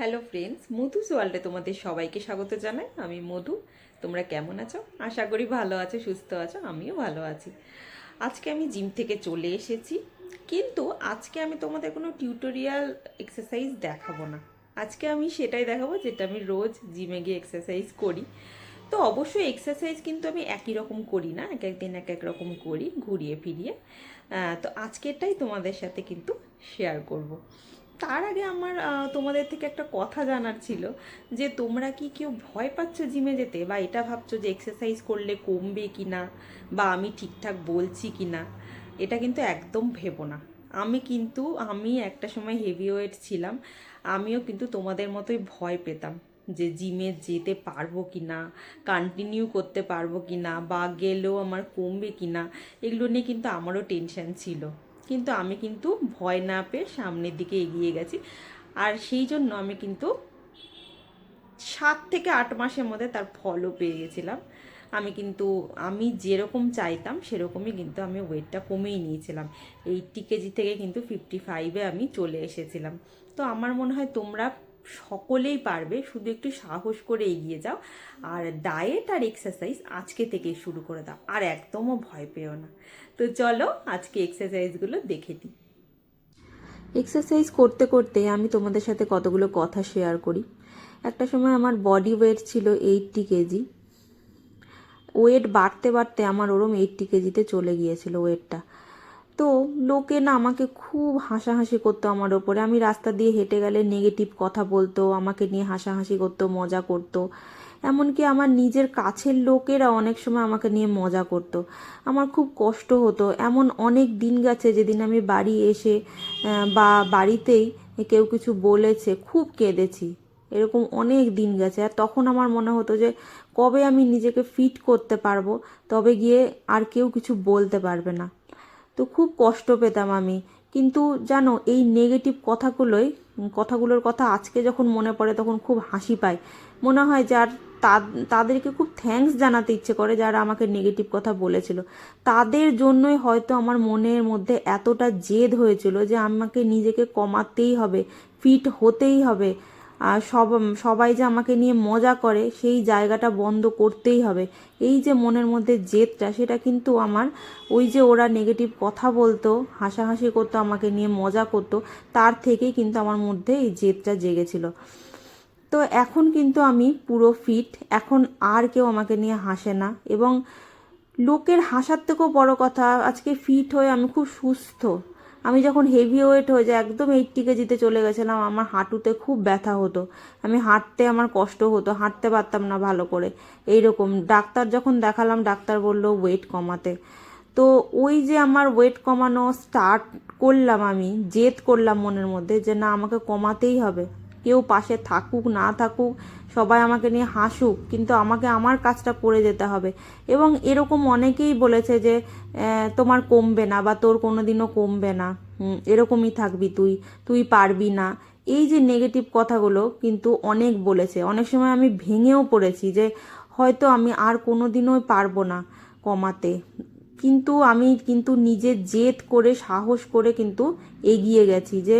Hello friends Madhu's ওয়ার্ল্ডে তোমাদের সবাইকে স্বাগত জানাই। আমি মধু, তোমরা কেমন আছো? আশা করি ভালো আছো, সুস্থ আছো, আমিও ভালো আছি। আজকে আমি জিম থেকে চলে এসেছি, কিন্তু আজকে আমি তোমাদের কোনো টিউটোরিয়াল এক্সারসাইজ দেখাবো না। আজকে আমি সেটাই দেখাবো যেটা আমি রোজ জিমে গিয়ে এক্সারসাইজ করি। তো অবশ্যই এক্সারসাইজ কিন্তু আমি একই রকম করি না, এক একদিন এক এক রকম করি, ঘুরিয়ে ফিরিয়ে। তো আজকেরটাই তোমাদের সাথে কিন্তু শেয়ার করব। তার আগে আমার তোমাদের থেকে একটা কথা জানার ছিল যে তোমরা কি কেউ ভয় পাচ্ছ জিমে যেতে? বা এটা ভাবছ যে এক্সারসাইজ করলে কমবে কি না বা আমি ঠিকঠাক বলছি কি না এটা কিন্তু একদম ভেবো না। আমি কিন্তু, আমি একটা সময় হেভি ওয়েট ছিলাম। আমিও কিন্তু তোমাদের মতোই ভয় পেতাম যে জিমে যেতে পারব কি না কন্টিনিউ করতে পারব কি না বা গেলেও আমার কমবে কি না এগুলো নিয়ে কিন্তু আমারও টেনশন ছিল। কিন্তু আমি কিন্তু ভয় না পেয়ে সামনের দিকে এগিয়ে গেছি। আর সেই জন্য আমি কিন্তু সাত থেকে আট মাসের মধ্যে তার ফলও পেয়ে গেছিলাম। আমি কিন্তু, আমি যেরকম চাইতাম সেরকমই কিন্তু আমি ওয়েটটা কমেই নিয়েছিলাম। এইটটি কেজি থেকে কিন্তু ফিফটি ফাইভে আমি চলে এসেছিলাম। তো আমার মনে হয় তোমরা সকলেই পারবে, শুধু একটু সাহস করে এগিয়ে যাও। আর ডায়েট আর এক্সারসাইজ আজকে থেকেই শুরু করে দাও, আর একদমও ভয় পেও না। তো চলো আজকে এক্সারসাইজগুলো দেখে দিই এক্সারসাইজ করতে করতে আমি তোমাদের সাথে কতগুলো কথা শেয়ার করি। একটা সময় আমার বডি ওয়েট ছিল এইটটি কেজি। ওয়েট বাড়তে বাড়তে আমার ওরম এইটটি কেজিতে চলে গিয়েছিল ওয়েটটা তো লোকে না আমাকে খুব হাসাহাসি করতো আমার ওপরে। আমি রাস্তা দিয়ে হেঁটে গেলে নেগেটিভ কথা বলতো, আমাকে নিয়ে হাসাহাসি করতো, মজা করতো। এমনকি আমার নিজের কাছের লোকেরা অনেক সময় আমাকে নিয়ে মজা করতো। আমার খুব কষ্ট হতো। এমন অনেক দিন গেছে যেদিন আমি বাড়ি এসে বা বাড়িতেই কেউ কিছু বলেছে, খুব কেঁদেছি। এরকম অনেক দিন গেছে। আর তখন আমার মনে হতো যে, কবে আমি নিজেকে ফিট করতে পারব? তবে গিয়ে আর কেউ কিছু বলতে পারবে না। তো খুব কষ্ট পেতাম আমি। কিন্তু জানো, এই নেগেটিভ কথাগুলোই, কথাগুলোর কথা আজকে যখন মনে পড়ে তখন খুব হাসি পায় মনে হয় যার তাদেরকে খুব থ্যাঙ্কস জানাতে ইচ্ছে করে যারা আমাকে নেগেটিভ কথা বলেছিল। তাদের জন্যই হয়তো আমার মনের মধ্যে এতটা জেদ হয়েছিল যে আমাকে নিজেকে কমাতেই হবে ফিট হতেই হবে। আর সব, সবাই যে আমাকে নিয়ে মজা করে, সেই জায়গাটা বন্ধ করতেই হবে। এই যে মনের মধ্যে জেদটা, সেটা কিন্তু আমার ওই যে ওরা নেগেটিভ কথা বলতো, হাসাহাসি করতো, আমাকে নিয়ে মজা করতো, তার থেকেই কিন্তু আমার মধ্যে এই জেদটা জেগেছিল। তো এখন কিন্তু আমি পুরো ফিট এখন আর কেউ আমাকে নিয়ে হাসে না এবং লোকের হাসার থেকেও বড় কথা, আজকে ফিট হয়ে আমি খুব সুস্থ। আমি যখন হেভি ওয়েট হয়ে যায় একদম এইটটি কেজিতে চলে গেছিলাম, আমার হাঁটুতে খুব ব্যথা হতো। আমি হাঁটতে আমার কষ্ট হতো, হাঁটতে পারতাম না ভালো করে। এইরকম, ডাক্তার যখন দেখালাম, ডাক্তার বলল ওয়েট কমাতে। তো ওই যে আমার ওয়েট কমানো স্টার্ট করলাম আমি, জেদ করলাম মনের মধ্যে যে না, আমাকে কমাতেই হবে। কেউ পাশে থাকুক, না থাকুক সবাই আমাকে নিয়ে হাসুক, কিন্তু আমাকে আমার কাজটা করে যেতে হবে। এবং এরকম অনেকেই বলেছে যে তোমার কমবে না বা তোর কোনো দিনও কমবে না। এরকমই থাকবি তুই তুই পারবি না। এই যে নেগেটিভ কথাগুলো কিন্তু অনেক বলেছে। অনেক সময় আমি ভেঙেও পড়েছি যে, হয়তো আমি আর কোনো দিনও পারব না কমাতে। কিন্তু আমি কিন্তু নিজে জেদ করে, সাহস করে কিন্তু এগিয়ে গেছি যে,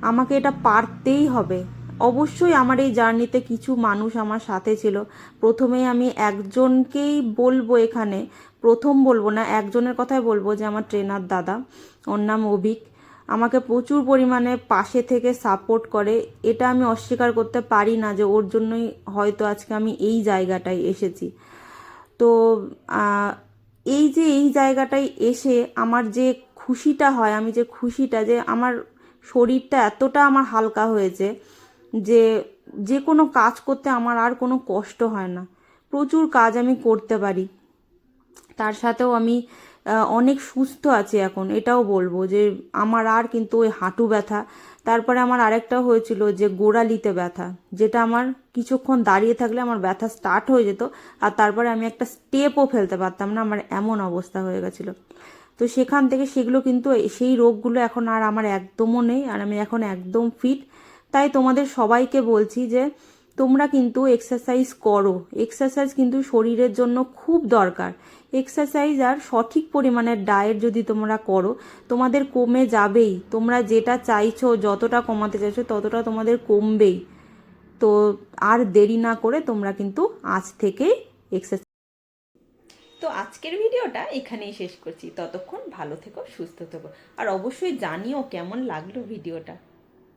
আমাকে এটা পারতেই হবে। অবশ্যই আমার এই জার্নিতে কিছু মানুষ আমার সাথে ছিল। প্রথমেই আমি একজনকেই বলব এখানে, প্রথম বলব না, একজনের কথাই বলব যে আমার ট্রেনার দাদা, ওর নাম অভিক। আমাকে প্রচুর পরিমাণে পাশে থেকে সাপোর্ট করে। এটা আমি অস্বীকার করতে পারি না যে ওর জন্যই হয়তো আজকে আমি এই জায়গাটায় এসেছি। তো এই যে এই জায়গাটায় এসে আমার যে খুশিটা হয়, আমি যে খুশিটা যে আমার শরীরটা এতটা আমার হালকা হয়েছে যে যে কোনো কাজ করতে আমার আর কোনো কষ্ট হয় না। প্রচুর কাজ আমি করতে পারি। তার সাথেও আমি অনেক সুস্থ আছি এখন, এটাও বলব যে আমার আর কিন্তু ওই হাঁটু ব্যথা। তারপরে আমার আরেকটা হয়েছিল যে গোড়ালিতে ব্যথা, যেটা আমার কিছুক্ষণ দাঁড়িয়ে থাকলে আমার ব্যথা স্টার্ট হয়ে যেত আর তারপরে আমি একটা স্টেপও ফেলতে পারতাম না, আমার এমন অবস্থা হয়ে গেছিল। তো সেখান থেকে সেগুলো কিন্তু, সেই রোগগুলো এখন আর আমার একদমও নেই, আর আমি এখন একদম ফিট তাই তোমাদের সবাইকে বলছি যে তোমরা কিন্তু এক্সারসাইজ করো। এক্সারসাইজ কিন্তু শরীরের জন্য খুব দরকার। এক্সারসাইজ আর সঠিক পরিমাণের ডায়েট যদি তোমরা করো, তোমাদের কমে যাবেই। তোমরা যেটা চাইছো, যতটা কমাতে চাইছো, ততটা তোমাদের কমবেই। তো আর দেরি না করে তোমরা কিন্তু আজ থেকেই এক্সারসাইজ তো আজকের ভিডিওটা এখানেই শেষ করছি। ততক্ষণ ভালো থেকো, সুস্থ থেকো। আর অবশ্যই জানিও কেমন লাগল ভিডিওটা।